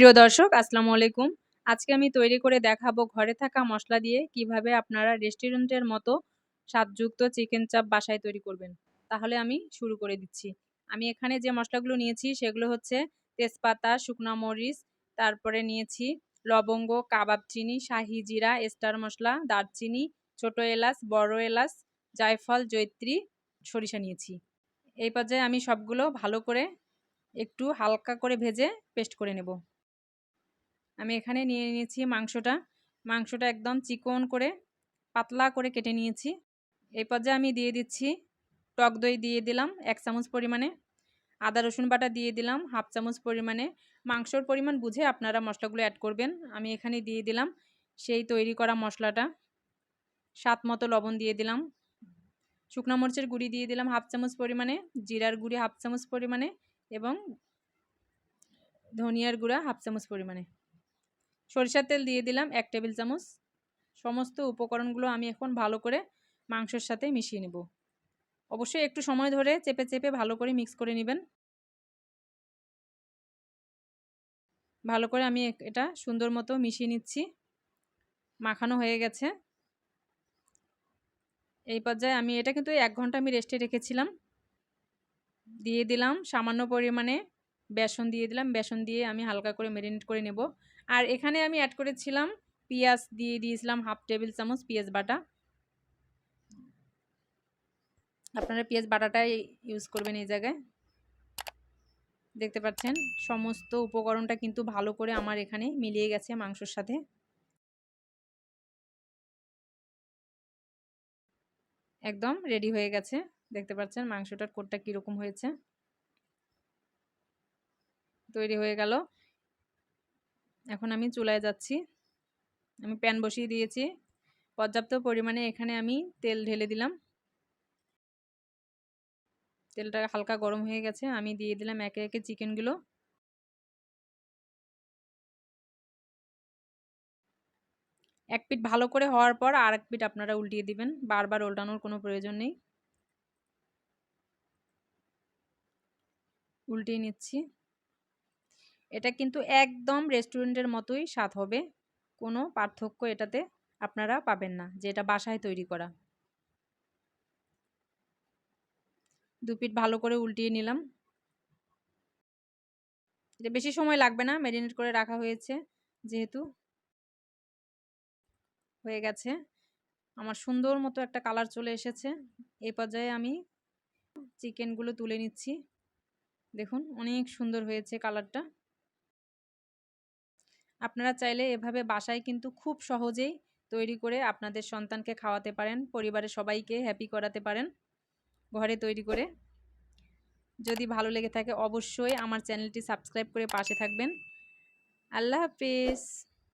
প্রিয় দর্শক, আসসালামু আলাইকুম। আজকে আমি তৈরি করে দেখাবো ঘরে থাকা মশলা দিয়ে কীভাবে আপনারা রেস্টুরেন্টের মতো স্বাদযুক্ত চিকেন চাপ বাসায় তৈরি করবেন। তাহলে আমি শুরু করে দিচ্ছি। আমি এখানে যে মশলাগুলো নিয়েছি, সেগুলো হচ্ছে তেজপাতা, শুকনো মরিচ, তারপরে নিয়েছি লবঙ্গ, কাবাব চিনি, শাহি জিরা স্টার মশলা, দারচিনি, ছোট এলাচ, বড় এলাচ, জায়ফল জৈত্রী সরিষা নিয়েছি। এই পর্যায়ে আমি সবগুলো ভালো করে একটু হালকা করে ভেজে পেস্ট করে নেব। আমি এখানে নিয়ে নিয়েছি মাংসটা। মাংসটা একদম চিকন করে, পাতলা করে কেটে নিয়েছি। এই পর্যায়ে আমি দিয়ে দিচ্ছি টক দই দিয়ে দিলাম এক চামচ পরিমাণে। আদা, রসুন বাটা দিয়ে দিলাম হাফ চামচ পরিমাণে। মাংসর পরিমাণ বুঝে আপনারা মশলাগুলো অ্যাড করবেন। আমি এখানে দিয়ে দিলাম সেই তৈরি করা মশলাটা। স্বাদ মতো লবণ দিয়ে দিলাম। শুকনো মরিচের গুঁড়ি দিয়ে দিলাম হাফ চামচ পরিমাণে, জিরার গুঁড়ি হাফ চামচ পরিমাণে এবং ধনিয়ার গুঁড়া হাফ চামচ পরিমাণে। সরিষার তেল দিয়ে দিলাম এক টেবিল চামচ। সমস্ত উপকরণগুলো আমি এখন ভালো করে মাংসের সাথে মিশিয়ে নেব। অবশ্যই একটু সময় ধরে চেপে চেপে ভালো করে মিক্স করে নেবেন। ভালো করে আমি এটা সুন্দর মতো মিশিয়ে নিচ্ছি। মাখানো হয়ে গেছে। এই পর্যায়ে আমি এটা কিন্তু এক ঘণ্টা আমি রেস্টে রেখেছিলাম। দিয়ে দিলাম সামান্য পরিমাণে বেসন দিয়ে দিলাম। বেসন দিয়ে আমি হালকা করে মেরিনেট করে নেব। আর এখানে আমি অ্যাড করেছিলাম পেঁয়াজ দিয়ে দিয়েছিলাম হাফ টেবিল চামচ পেঁয়াজ বাটা। আপনারা পেঁয়াজ বাটাটাই ইউজ করবেন এই জায়গায়। দেখতে পাচ্ছেন? সমস্ত উপকরণটা কিন্তু ভালো করে আমার এখানে মিলিয়ে গেছে মাংসর সাথে। একদম রেডি হয়ে গেছে। দেখতে পাচ্ছেন মাংসটার কোটটা কীরকম হয়েছে। তৈরি হয়ে গেল। এখন আমি চুলায় যাচ্ছি। আমি প্যান বসিয়ে দিয়েছি। পর্যাপ্ত পরিমাণে এখানে আমি তেল ঢেলে দিলাম। তেলটা হালকা গরম হয়ে গেছে। আমি দিয়ে দিলাম একে একে চিকেনগুলো। এক পিঠ ভালো করে হওয়ার পর আর এক পিঠ আপনারা উল্টিয়ে দিবেন। বারবার উল্টানোর কোনো প্রয়োজন নেই। উল্টিয়ে নিচ্ছি। এটা কিন্তু একদম রেস্টুরেন্টের মতোই স্বাদ হবে। কোনো পার্থক্য এটাতে আপনারা পাবেন না, যে এটা বাসায় তৈরি করা। দু পিঠ ভালো করে উল্টিয়ে নিলাম। এটা বেশি সময় লাগবে না, ম্যারিনেট করে রাখা হয়েছে যেহেতু। হয়ে গেছে। আমার সুন্দর মতো একটা কালার চলে এসেছে। এই পর্যায়ে আমি চিকেনগুলো তুলে নিচ্ছি। দেখুন, অনেক সুন্দর হয়েছে কালারটা। আপনারা চাইলে এভাবে বাসায় কিন্তু খুব সহজেই তৈরি করে আপনাদের সন্তানকে খাওয়াতে পারেন, পরিবারের সবাইকে হ্যাপি করাতে পারেন ঘরে তৈরি করে। যদি ভালো লেগে থাকে অবশ্যই আমার চ্যানেলটি সাবস্ক্রাইব করে পাশে থাকবেন। আল্লাহ হাফিজ।